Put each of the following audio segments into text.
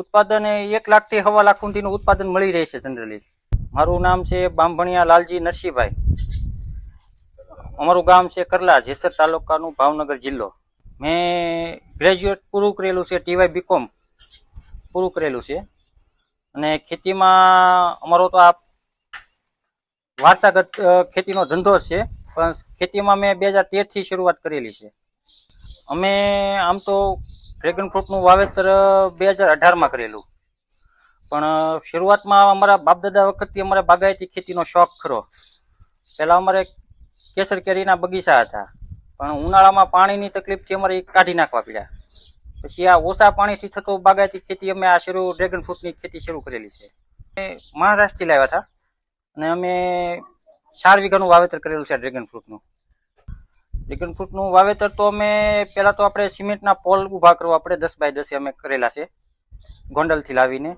ઉત્પાદન એક લાખથી સવા લાખ સુધીનું ઉત્પાદન મળી રહે છે જનરલી મારું નામ છે બામભણિયા લાલજી નરસિંહભાઈ. અમારું ગામ છે કરલા, જેસર તાલુકાનું ભાવનગર જિલ્લો. મેં ગ્રેજ્યુએટ પૂરું કરેલું છે ટીવાય બીકોમ પૂરું કરેલું છે. અને ખેતીમાં અમારો તો આ વારસાગત ખેતીનો ધંધો છે. પણ ખેતીમાં મેં બે હજાર તેરથી શરૂઆત કરેલી છે. અમે આમ તો ડ્રેગન ફ્રૂટનું વાવેતર બે હજાર અઢારમાં કરેલું. પણ શરૂઆતમાં અમારા બાપદાદા વખતથી અમારે બાગાયતી ખેતીનો શોખ ખરો. પહેલાં અમારે કેસર કેરીના બગીચા હતા. પણ ઉનાળામાં પાણીની તકલીફથી અમારે કાઢી નાખવા પડ્યા. પછી આ ઓછા પાણીથી થતો બાગાયતી ખેતી અમે આ શરૂ ડ્રેગન ફ્રૂટની ખેતી શરૂ કરેલી છે. મહારાષ્ટ્રથી લાવ્યા હતા. અને અમે ચાર વીઘાનું વાવેતર કરેલું છે ડ્રેગન ફ્રૂટનું ડ્રેગન ફ્રૂટનું વાવેતર તો અમે પહેલાં તો આપણે સિમેન્ટના પોલ ઊભા કરવા આપણે દસ બાય દસે અમે કરેલા છે ગોંડલથી લાવીને.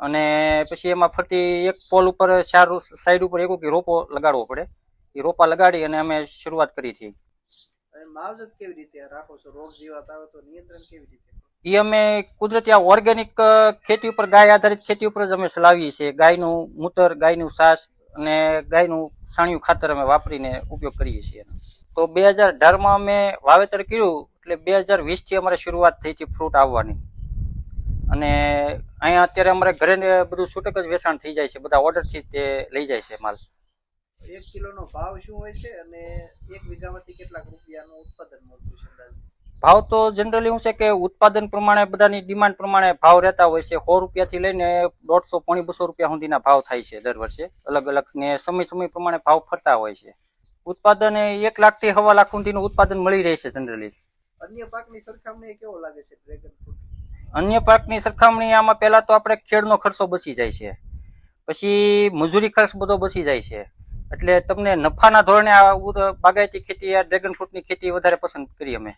અને પછી એમાં ફરતી એક પોલ ઉપર ચાર સાઈડ ઉપર એક રોપો લગાડવો પડે. એ રોપા લગાડી અને અમે શરૂઆત કરી હતી માવજત કેવી રીતે રાખો છો? રોગ જીવાત આવે તો નિયંત્રણ કેવી રીતે એ અમે કુદરતી આ ઓર્ગેનિક ખેતી ઉપર ગાય આધારિત ખેતી ઉપર જ અમે ચલાવીએ છીએ. ગાયનું મૂતર ગાયનું છાશ અને ગાયનું સાણિયું ખાતર અમે વાપરીને ઉપયોગ કરીએ છીએ. તો બે હજાર અઢારમાં અમે વાવેતર કર્યું, એટલે બે હજાર વીસથી અમારે શરૂઆત થઈ હતી ફ્રૂટ આવવાની. અને અહીંયા અત્યારે અમારે ઘરે બધું છૂટક જ વેચાણ થઈ જાય છે, બધા ઓર્ડરથી તે લઈ જાય છે માલ. એક કિલોનો ભાવ શું હોય છે? અને એક વીઘામાંથી કેટલાક રૂપિયાનું ઉત્પાદન મળતું છે? ભાવ તો જનરલી શું છે કે ઉત્પાદન પ્રમાણે બધાની ડિમાન્ડ પ્રમાણે ભાવ રહેતા હોય છે. સો રૂપિયાથી લઈને દોઢસો પોણી બસો રૂપિયા સુધીના ભાવ થાય છે દર વર્ષે. અલગ અલગ ને સમય સમય પ્રમાણે ભાવ ફરતા હોય છે. ઉત્પાદન એક એક લાખથી સવા લાખ સુધીનું ઉત્પાદન મળી રહે છે જનરલી અન્ય પાકની સરખામણી કેવો લાગે છે ડ્રેગન ફ્રૂટ અન્ય પાકની સરખામણી આમાં પહેલા તો આપણે ખેડનો ખર્ચો બચી જાય છે. પછી મજૂરી ખર્ચ બધો બચી જાય છે. એટલે તમને નફાના ધોરણે આ બાગાયતી ખેતી આ ડ્રેગન ફ્રૂટની ખેતી વધારે પસંદ કરી અમે.